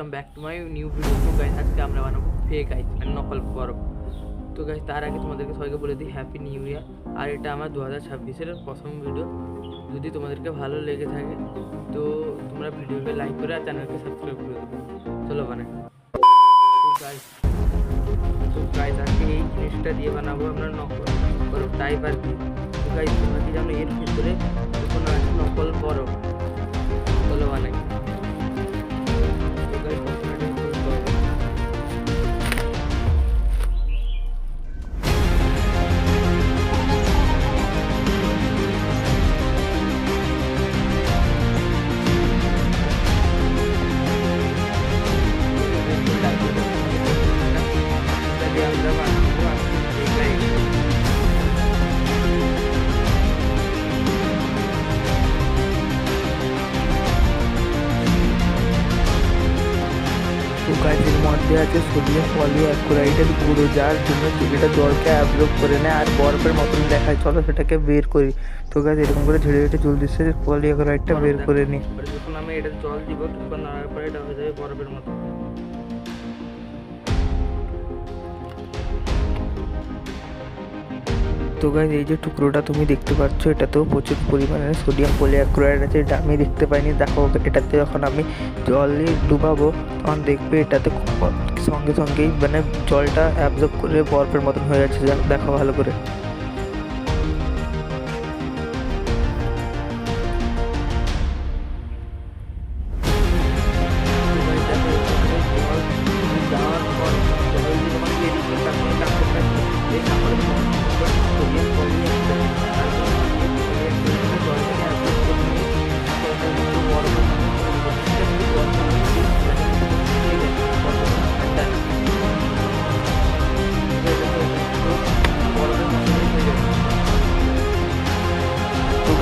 Welcome back to my new video তো guys আজকে আমরা বানাবো ফেক আইস মানে নকল বরফ তো গাইস তার আগে তোমাদেরকে সবাইকে বলে দিই হ্যাপি নিউ ইয়ার আর এটা আমার দু হাজার ছাব্বিশের প্রথম ভিডিও যদি তোমাদেরকে ভালো লেগে থাকে, তো তোমরা ভিডিওকে লাইক করে আর চ্যানেলকে সাবস্ক্রাইব করে দেবে। চলো, বানাই। তো গাইস তো আজকে এই জিনিসটা দিয়ে বানাবো আমরা নকল বরফ টাইপ আর কি। তো গাইজ তোমরা কি জানো, এর ভিতরে গাছের মধ্যে আছে সোডিয়াম পলিঅ্যাক্লোরাইডের গুঁড়ো যার জন্য এটা জলকে অ্যাবজর্ব করে নেয় আর বরফের মতন দেখায়। চলো সেটাকে বের করি। তো গাছ এরকম করে ঝেড়ে ঝেড়ে জল দিচ্ছে পলিঅ্যাক্লোরাইডটা বের করে নিই যখন আমি এটা জল দিব, তখন পরে এটা হয়ে যাবে বরফের মতো। তো গাছ এই যে টুকরোটা তুমি দেখতে পাচ্ছ, এটাতেও প্রচুর পরিমাণে সোডিয়াম পলিঅ্যাক্লোরাইড আছে এটা আমি দেখতে পাইনি দেখো এটাতে যখন আমি জলে ডুবাবো। তখন দেখবে এটাতে সঙ্গে সঙ্গেই মানে জলটা অ্যাবজর্ব করে বরফের মতন হয়ে যাচ্ছে দেখো ভালো করে। এবার এটাতে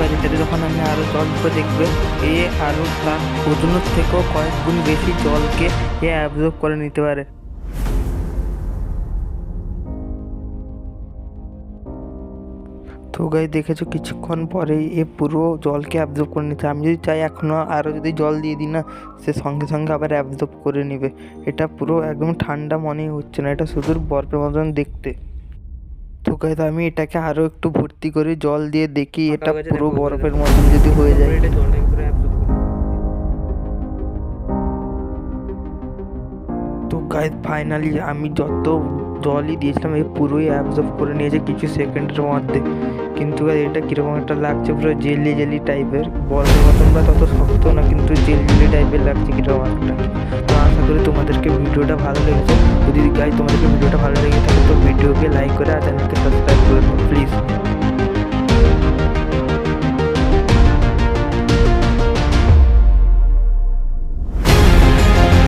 গাছ যখন আমি আরও জল করে দেখবে, এ আরও তার ওজনের থেকেও কয়েক গুণ বেশি জলকে এ অ্যাবজর্ব করে নিতে পারে। তো গাই দেখেছ কিছুক্ষণ পরেই এ পুরো জলকে অ্যাবজর্ব করে নিতে আমি যদি চাই এখনও আরও যদি জল দিয়ে দিই না, সে সঙ্গে সঙ্গে আবার অ্যাবজর্ব করে নেবে। এটা পুরো একদম ঠান্ডা মনেই হচ্ছে না, এটা শুধু বরফের মতন দেখতে। তো আমি এটাকে আরও একটু ভর্তি করে জল দিয়ে দেখি এটা পুরো বরফের মতন যদি হয়ে যায়। তো গাইজ ফাইনালি আমি যত জলই দিয়েছিলাম এই পুরোই অ্যাবজর্ব করে নিয়েছে কিছু সেকেন্ডের মধ্যে। কিন্তু এটা কীরকম একটা লাগছে পুরো জেলি জেলি টাইপের বরফের মতন বা তত শক্ত না কিন্তু জেলি জেলি টাইপের লাগছে কীরকম একটা। তো আশা করি তোমাদেরকে ভিডিওটা ভালো লেগেছে। যদি গাইজ তোমাদেরকে ভিডিওটা ভালো লেগে থাকে তো ভিডিওকে লাইক করে আর চ্যানেলকে